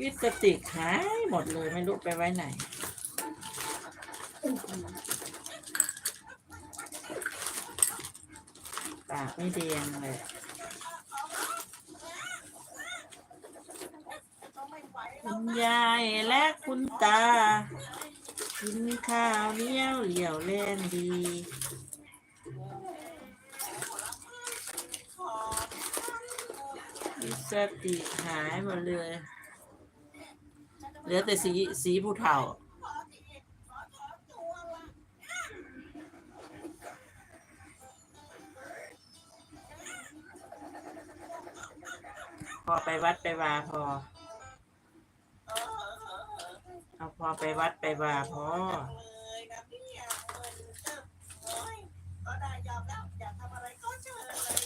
ลิปสติกหายหมดเลยไม่รู้ไปไว้ไหน ปากไม่แดงเลยคุณยายและคุณตา กินข้าวเหนียวเหลี่ยวเล่นดีลิสติหายหมดเลย เหลือแต่สีสีผู้เฒ่า พอไปวัดไปวาพอ เอาพอไปวัดไปวาพอ ก็ได้ยอมแล้วอยากทำอะไรก็เชิญเลย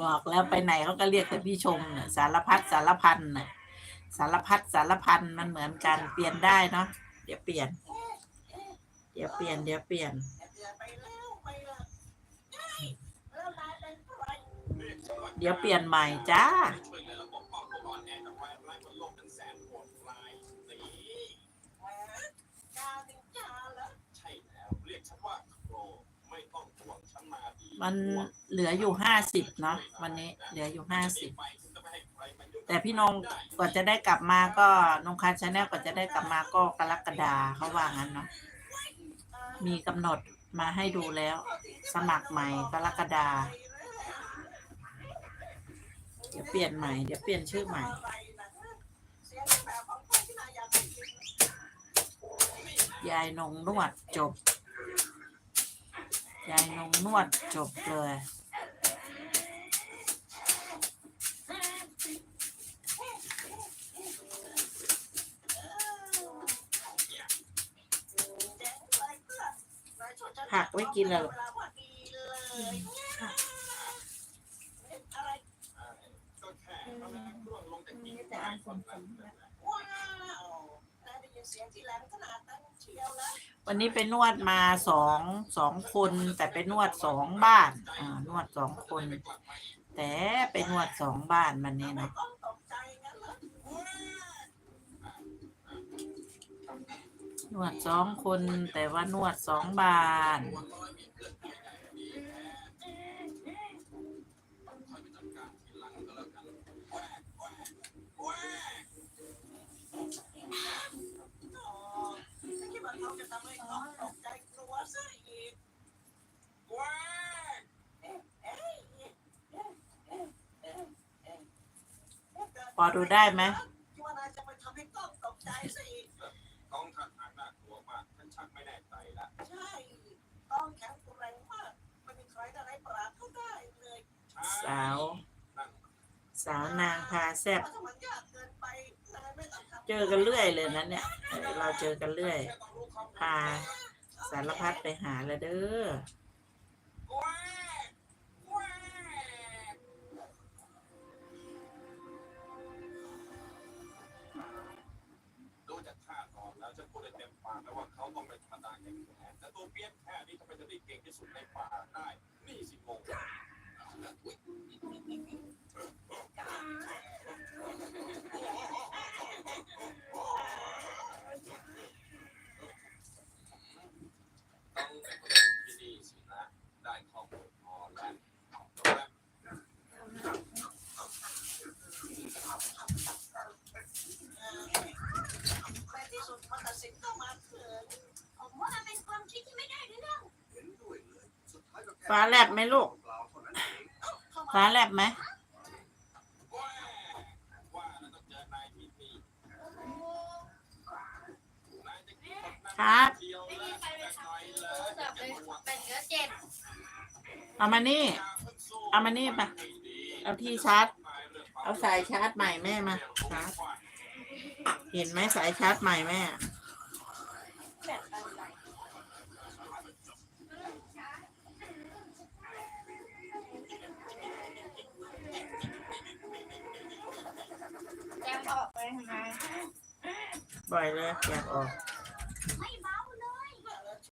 บอกแล้วไปไหนเขาก็เรียกแต่พี่ชมน่ะสารพัดสารพันน่ะสารพัดสารพันมันเหมือนกันเปลี่ยนได้เนาะเดี๋ยวเปลี่ยน เดี๋ยวเปลี่ยนเดี๋ยวเปลี่ยน เดือนไปแล้วไปละแล้วนายเป็นใครเดี๋ยวเปลี่ยนใหม่จ้า กาถึงกาแล้ว ใช่แล้วเรียกฉันว่าโครไม่ต้องห่วงฉัน มันเหลืออยู่ห้าสิบเนาะวันนี้เหลืออยู่ห้าสิบแต่พี่นงกว่าจะได้กลับมาก็นงคาชาแนลกว่าจะได้กลับมาก็กรกฎาเขาว่างั้นเนาะมีกำหนดมาให้ดูแล้ว สมัครใหม่กรกฎาเดี๋ยวเปลี่ยนใหม่เดี๋ยวเปลี่ยนชื่อใหม่อะไรนงทุกได้ยินยายนงนวดจบ ยายนงนวดจบเลยแจ้งเลยเพื่อนนายช่วยฉันผักไว้กินแล้วเลาพอดีเลยอะไรก็แค่กำลังร่วงลงจะอ่านก่สอนมนั้ วันนี้ไปนวดมาสองสองคน แต่ไปนวดสองบ้าน อ่า นวดสองคน แต่ไปนวดสองบ้านมันนี่นะต้องตกใจงั้นเหรอนวดสองคนแต่ว่านวดสองบ้าน เขาจะทำให้ต้องตกใจกลัวซะอีกว้าเอ๊ะเอ๊ะเอ๊ะเอ๊ะเอ๊ะเอ๊ะเอ๊ะพอดูได้ไหมคิดว่านายจะไปทำให้ต้องตกใจซะอีกกองท่าทางน่ากลัวมากฉันชักไม่แน่ใจละใช่ต้องแข็งแรงมากไม่มีใครจะได้ปราบเขาได้เลย สาว สาวนางพาแซบ เจอกันเรื่อยเลยนะเนี่ย เราเจอกันเรื่อย พาสารพัดไปหาเลยเด้อ ฟ้าแลบไหมลูก ฟ้าแลบไหม ครับเอามานี่ เอามานี่ปะเอาที่ชาร์จ เอาสายชาร์จใหม่แม่มาชาร์จเห็นไหมสายชาร์จใหม่แม่ บ่อยเลยอยากออก